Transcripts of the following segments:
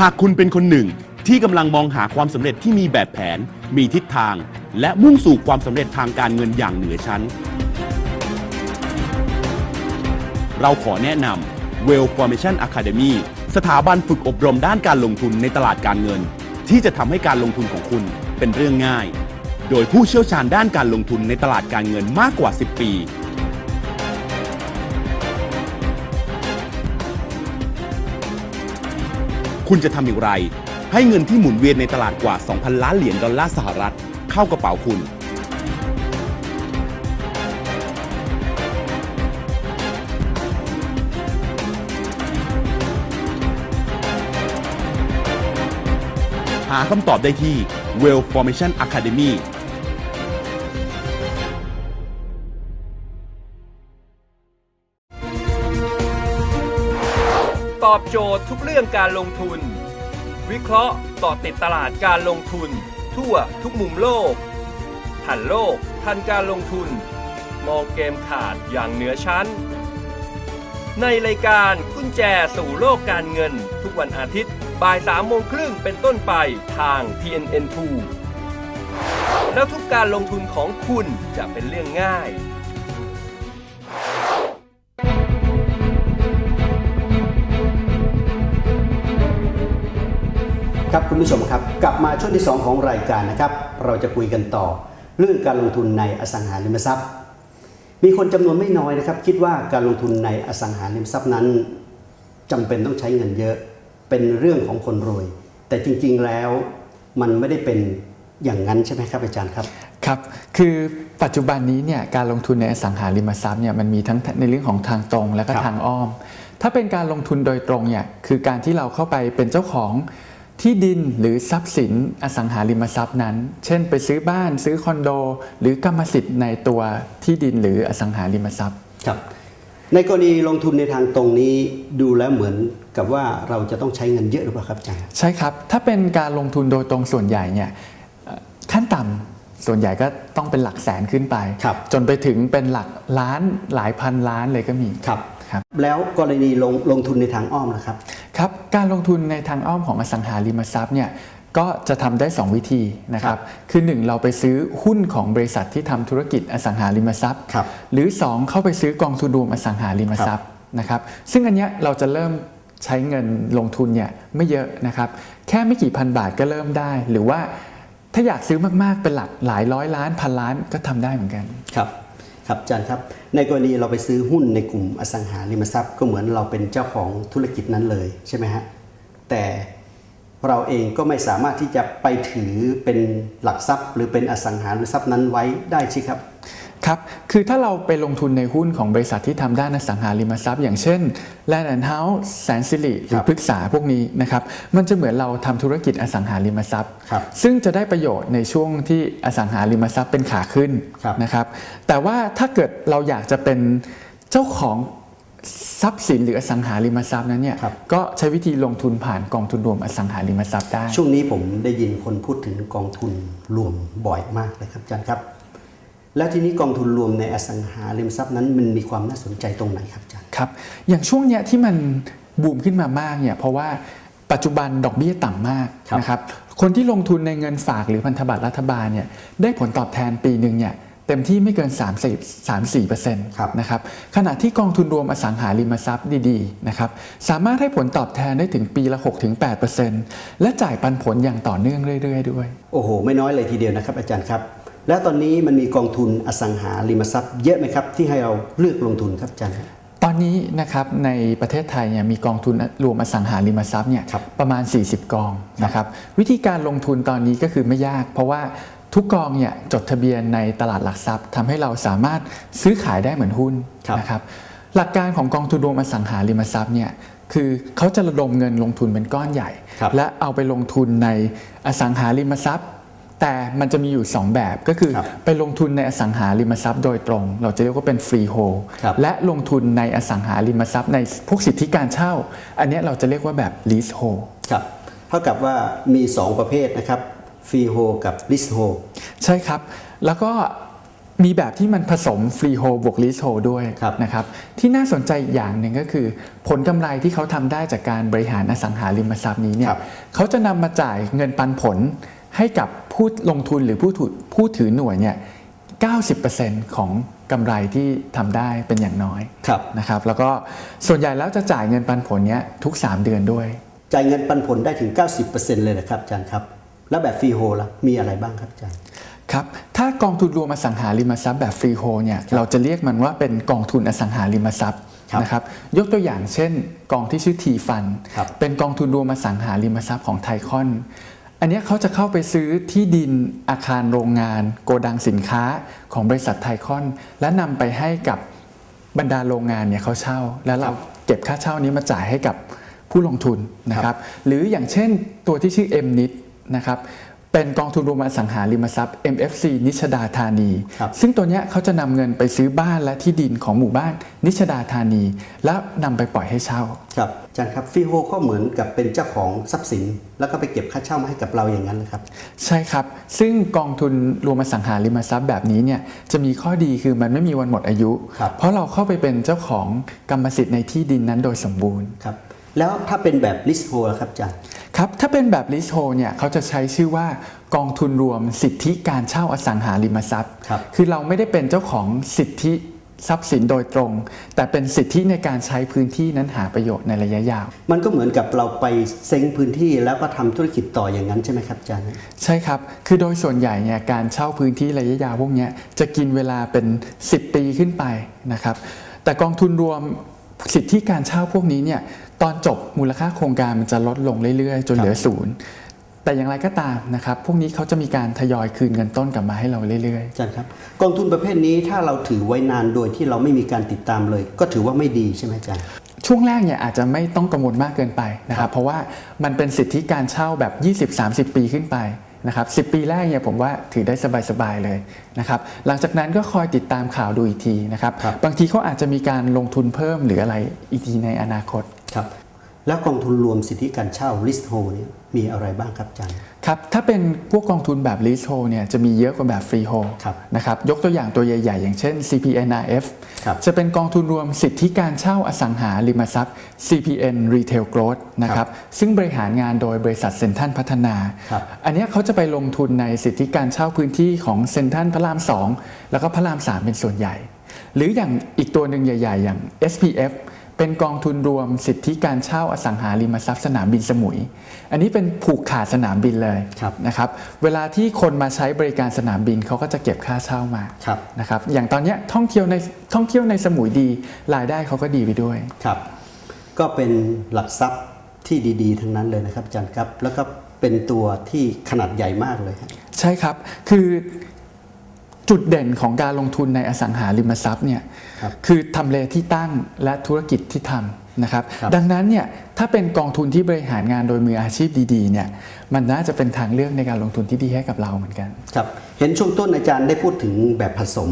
หากคุณเป็นคนหนึ่งที่กำลังมองหาความสำเร็จที่มีแบบแผน มีทิศทาง และมุ่งสู่ความสำเร็จทางการเงินอย่างเหนือชั้น เราขอแนะนำ Well Formation Academy สถาบันฝึกอบรมด้านการลงทุนในตลาดการเงิน ที่จะทำให้การลงทุนของคุณเป็นเรื่องง่าย โดยผู้เชี่ยวชาญด้านการลงทุนในตลาดการเงินมากกว่า 10 ปี คุณจะทำอย่างไร ให้เงินที่หมุนเวียนในตลาดกว่า 2,000 ล้านเหรียญดอลลาร์สหรัฐ เข้ากระเป๋าคุณ หาคำตอบได้ที่ Well Formation Academy อบโจทย์ทุกเรื่องการลงทุน วิเคราะห์ต่อติดตลาดการลงทุน ทั่วทุกมุมโลกทันโลกทันการลงทุน มองเกมขาดอย่างเหนือชั้น ในรายการกุญแจสู่โลกการเงิน ทุกวันอาทิตย์บ่าย3โมงครึ่งเป็นต้นไปทาง TNN2 แล้วทุกการลงทุนของคุณจะเป็นเรื่องง่าย ครับคุณผู้ชมครับ กลับมาช่วงที่ 2 ของรายการนะครับ เราจะคุยกันต่อ เรื่องการลงทุนในอสังหาริมทรัพย์ มีคนจำนวนไม่น้อยนะครับ คิดว่าการลงทุนในอสังหาริมทรัพย์นั้นจำเป็นต้องใช้เงินเยอะเป็นเรื่องของคนรวย แต่จริงๆแล้วมันไม่ได้เป็นอย่างนั้นใช่ไหมครับอาจารย์ครับครับ คือปัจจุบันนี้เนี่ยการลงทุนในอสังหาริมทรัพย์เนี่ยมันมีทั้งในเรื่องของทางตรงและก็ครับทางอ้อม ถ้าเป็นการลงทุนโดยตรงเนี่ยคือการที่เราเข้าไปเป็นเจ้าของ ที่ดินหรือทรัพย์สินอสังหาริมทรัพย์นั้น เช่น ไปซื้อบ้านซื้อคอนโด หรือกรรมสิทธิ์ในตัวที่ดินหรืออสังหาริมทรัพย์ครับ ในกรณีลงทุนในทางตรงนี้ดูแล้วเหมือนกับว่าเราจะต้องใช้เงินเยอะหรือเปล่าครับอาจารย์ใช่ครับ ถ้าเป็นการลงทุนโดยตรงส่วนใหญ่เนี่ยเอ่อขั้นต่ำส่วนใหญ่ก็ต้องเป็นหลักแสนขึ้นไปครับจนไปถึงเป็นหลักล้านหลายพันล้านเลยก็มีครับครับแล้วกรณีลงลงทุนในทางอ้อมนะครับ ครับการลงทุนในทางอ้อมของอสังหาริมทรัพย์เนี่ยก็จะทำได้ 2 วิธีนะครับ คือ 1 เราไปซื้อหุ้นของบริษัทที่ทำธุรกิจอสังหาริมทรัพย์ครับหรือ 2 เข้าไปซื้อกองทุนรวมอสังหาริมทรัพย์นะครับ ซึ่งอันเนี้ยเราจะเริ่มใช้เงินลงทุนเนี่ยไม่เยอะนะครับ แค่ไม่กี่พันบาทก็เริ่มได้ หรือว่าถ้าอยากซื้อมากๆเป็นหลักหลายร้อยล้านพันล้านก็ทำได้เหมือนกันครับ ครับอาจารย์ครับ ในกรณีเราไปซื้อหุ้นในกลุ่มอสังหาริมทรัพย์ ก็เหมือนเราเป็นเจ้าของธุรกิจนั้นเลยใช่ไหมฮะแต่เราเองก็ไม่สามารถที่จะไปถือเป็นหลักทรัพย์ หรือเป็นอสังหาริมทรัพย์นั้นไว้ได้ใช่ครับ ครับ คือถ้าเราไปลงทุนในหุ้นของบริษัทที่ทำด้านอสังหาริมทรัพย์ อย่างเช่น Land and House แสนสิริหรือครับพฤกษาพวกนี้นะครับ มันจะเหมือนเราทำธุรกิจอสังหาริมทรัพย์ครับซึ่งจะได้ประโยชน์ในช่วงที่อสังหาริมทรัพย์เป็นขาขึ้นครับนะครับ แต่ว่าถ้าเกิดเราอยากจะเป็นเจ้าของทรัพย์สินหรืออสังหาริมทรัพย์นั้นเนี่ยครับก็ใช้วิธีลงทุนผ่านกองทุนรวมอสังหาริมทรัพย์ได้ ช่วงนี้ผมได้ยินคนพูดถึงกองทุนรวมบ่อยมากเลยครับอาจารย์ครับ แล้วทีนี้กองทุนรวมในอสังหาริมทรัพย์นั้นมันมีความน่าสนใจตรงไหนครับอาจารย์ครับ อย่างช่วงเนี้ยที่มันบูมขึ้นมามากเนี่ยเพราะว่าปัจจุบันดอกเบี้ยต่ำมากครับนะครับ คนที่ลงทุนในเงินฝากหรือพันธบัตรรัฐบาลเนี่ยได้ผลตอบแทนปีหนึ่งเนี่ยเต็มที่ไม่เกิน3 3 4ครับนะครับขณะที่กองทุนรวมอสังหาริมทรัพย์ดีๆนะครับสามารถให้ผลตอบแทนได้ถึงปีละ 6-8%และจ่ายปันผลอย่างต่อเนื่องเรื่อย ๆ ด้วย โอ้โห ไม่น้อยเลยทีเดียวนะครับอาจารย์ครับ แล้วตอนนี้มันมีกองทุนอสังหาริมทรัพย์ เยอะไหมครับที่ให้เราเลือกลงทุนครับอาจารย์ตอนนี้นะครับในประเทศไทยเนี่ยมีกองทุนรวมอสังหาริมทรัพย์เนี่ยครับประมาณ 40 กองนะครับวิธีการลงทุนตอนนี้ก็คือไม่ยาก เพราะว่าทุกกองเนี่ยจดทะเบียนในตลาดหลักทรัพย์ทำให้เราสามารถซื้อขายได้เหมือนหุ้นครับนะครับหลักการของกองทุนรวมอสังหาริมทรัพย์เนี่ยคือเขาจะระดมเงินลงทุนเป็นก้อนใหญ่ครับและเอาไปลงทุนในอสังหาริมทรัพย์ แต่มันจะมีอยู่ 2 แบบก็คือครับไปลงทุนในอสังหาริมทรัพย์โดยตรง เราจะเรียกว่าเป็นฟรีโฮครับและลงทุนในอสังหาริมทรัพย์ในพวกสิทธิการเช่า อันเนี้ยเราจะเรียกว่าแบบ lease hold ครับเท่ากับว่ามี 2 ประเภทนะครับฟรีโฮกับลิสโฮใช่ครับ แล้วก็มีแบบที่มันผสมฟรีโฮบวกลิสโฮด้วยครับนะครับ ที่น่าสนใจอีกอย่างหนึ่งก็คือ ผลกำไรที่เขาทำได้จากการบริหารอสังหาริมทรัพย์นี้เนี่คยรับเขาจะนำมาจ่ายเงินปันผล ให้กับผู้ลงทุนหรือผู้ถือผู้ถือหน่วยเนี่ย90%ของกำไรที่ทำได้เป็นอย่างน้อยครับนะครับ แล้วก็ส่วนใหญ่แล้วจะจ่ายเงินปันผลเนี้ยทุก 3 เดือนด้วย จ่ายเงินปันผลได้ถึง 90%เลยนะครับอาจารย์ครับ แล้วแบบฟรีโฮล่ะมีอะไรบ้างครับอาจารย์ครับถ้ากองทุนรวมอสังหาริมทรัพย์แบบฟรีโฮเนี่ยเราจะเรียกมันว่าเป็นกองทุนอสังหาริมทรัพย์ครับนะครับยกตัวอย่างเช่น กองที่ชื่อทีฟันครับเป็นกองทุนรวมอสังหาริมทรัพย์ของไทคอน อันนี้เขาจะเข้าไปซื้อที่ดินอาคารโรงงาน โกดังสินค้าของบริษัทไทคอน และนำไปให้กับบรรดาโรงงานเนี่ยเขาเช่า แล้วเราเก็บค่าเช่านี้มาจ่ายให้กับผู้ลงทุนนะครับ หรืออย่างเช่นตัวที่ชื่อ m n i t นะครับ เป็นกองทุนรวมอสังหาริมทรัพย์ MFC นิชดาธานีครับซึ่งตัวเนี้ยเขาจะนำเงินไปซื้อบ้านและที่ดินของหมู่บ้านนิชดาธานี แล้วนำไปปล่อยให้เช่า ครับอาจารย์ครับฟรีโฮก็เหมือนกับเป็นเจ้าของทรัพย์สิน แล้วก็ไปเก็บค่าเช่ามาให้กับเราอย่างนั้นนะครับ ใช่ครับ ซึ่งกองทุนรวมอสังหาริมทรัพย์แบบนี้เนี่ยจะมีข้อดีคือมันไม่มีวันหมดอายุครับเพราะเราเข้าไปเป็นเจ้าของกรรมสิทธิ์ในที่ดินนั้นโดยสมบูรณ์ครับแล้วถ้าเป็นแบบลิสโฮล่ะครับอาจารย์ ครับถ้าเป็นแบบ l ิสโ l เนี่ยเขาจะใช้ชื่อว่ากองทุนรวมสิทธิการเช่าอสังหาริมทรัพย์ครับคือเราไม่ได้เป็นเจ้าของสิทธิทรัพย์สินโดยตรง แต่เป็นสิทธิในการใช้พื้นที่นั้นหาประโยชน์ในระยะยาว มันก็เหมือนกับเราไปเซ้งพื้นที่แล้วก็ทำธุรกิจต่ออย่างนั้นใช่ไหมครับอาจารย์ใช่ครับ คือโดยส่วนใหญ่เนี่ยการเช่าพื้นที่ระยะยาวพวกเนี้ยจะกินเวลาเป็น 10 ปีขึ้นไปนะครับแต่กองทุนรวมสิทธิการเช่าพวกนี้เนี่ย ตอนจบมูลค่าโครงการมันจะลดลงเรื่อยๆ จนเหลือศูนย์แต่อย่างไรก็ตามนะครับ พวกนี้เขาจะมีการทยอยคืนเงินต้นกลับมาให้เราเรื่อยอาจารย์ครับ กองทุนประเภทนี้ถ้าเราถือไว้นานโดยที่เราไม่มีการติดตามเลย ก็ถือว่าไม่ดีใช่ไหมอาจารย์ๆช่วงแรกเนี่ยอาจจะไม่ต้องกังวลมากเกินไปนะครับ เพราะว่ามันเป็นสิทธิการเช่าแบบ 20-30 ปีขึ้นไปนะครับ10 ปีแรกเนี่ยผมว่าถือได้สบายๆเลยนะครับ หลังจากนั้นก็คอยติดตามข่าวดูอีกทีนะครับครับบางทีเขาอาจจะมีการลงทุนเพิ่มหรืออะไรอีกทีในอนาคต ครับแล้วกองทุนรวมสิทธิการเช่าลิสโฮเนี่ยมีอะไรบ้างครับอาจารย์ครับถ้าเป็นพวกกองทุนแบบ leasehold เนี่ยจะมีเยอะกว่าแบบ freehold ครับนะครับยกตัวอย่างตัวใหญ่ ๆ อย่างเช่น CPNRF ครับจะเป็นกองทุนรวมสิทธิการเช่าอสังหาริมทรัพย์ CPN Retail Growth นะครับซึ่งบริหารงานโดยบริษัทเซ็นทรัลพัฒนาครับอันเนี้ยเขาจะไปลงทุนในสิทธิการเช่าพื้นที่ของเซ็นทรัลพระราม 2 แล้วก็พระราม 3 เป็นส่วนใหญ่ หรืออย่างอีกตัวหนึ่งใหญ่ ๆ อย่าง SPF เป็นกองทุนรวมสิทธิการเช่าอสังหาริมทรัพย์สนามบินสมุย อันนี้เป็นผูกขาดสนามบินเลยครับนะครับ เวลาที่คนมาใช้บริการสนามบินเขาก็จะเก็บค่าเช่ามาครับนะครับ อย่างตอนเนี้ยท่องเที่ยวในท่องเที่ยวในสมุยดีรายได้เขาก็ดีไปด้วยครับ ก็เป็นหลักทรัพย์ที่ดีๆ ทั้งนั้นเลยนะครับอาจารย์ครับ แล้วก็เป็นตัวที่ขนาดใหญ่มากเลยครับใช่ครับ คือจุดเด่นของการลงทุนในอสังหาริมทรัพย์เนี่ย ครับคือทำเลที่ตั้งและธุรกิจที่ทำนะครับครับดังนั้นเนี่ยถ้าเป็นกองทุนที่บริหารงานโดยมืออาชีพดีๆเนี่ยมันน่าจะเป็นทางเลือกในการลงทุนที่ดีให้กับเราเหมือนกันครับเห็นช่วงต้นอาจารย์ได้พูดถึงแบบผสม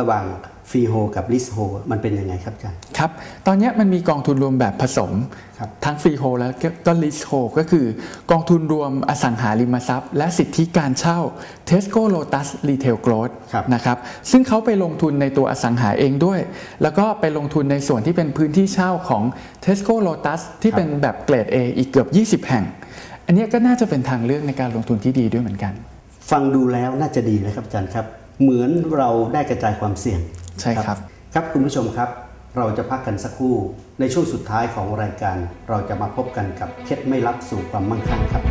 ระหว่าง ฟรีโฮกับลิสโฮมันเป็นยังไงครับอาจารย์ครับ ตอนเนี้ยมันมีกองทุนรวมแบบผสมครับทั้งฟรีโฮแล้วก็ลิสโฮก็คือกองทุนรวมอสังหาริมทรัพย์ และสิทธิการเช่า Tesco Lotus Retail Growth ครับนะครับซึ่งเขาไปลงทุนในตัวอสังหาเองด้วย แล้วก็ไปลงทุนในส่วนที่เป็นพื้นที่เช่าของ Tesco Lotus ที่เป็นแบบเกรด A อีกเกือบ 20 แห่ง อันเนี้ยก็น่าจะเป็นทางเลือกในการลงทุนที่ดีด้วยเหมือนกัน ฟังดูแล้วน่าจะดีนะครับอาจารย์ครับ เหมือนเราได้กระจายความเสี่ยง ใช่ครับ ครับคุณผู้ชมครับ เราจะพักกันสักครู่ ในช่วงสุดท้ายของรายการ เราจะมาพบกันกับเคล็ดไม่ลับสู่ความมั่งคั่งครับ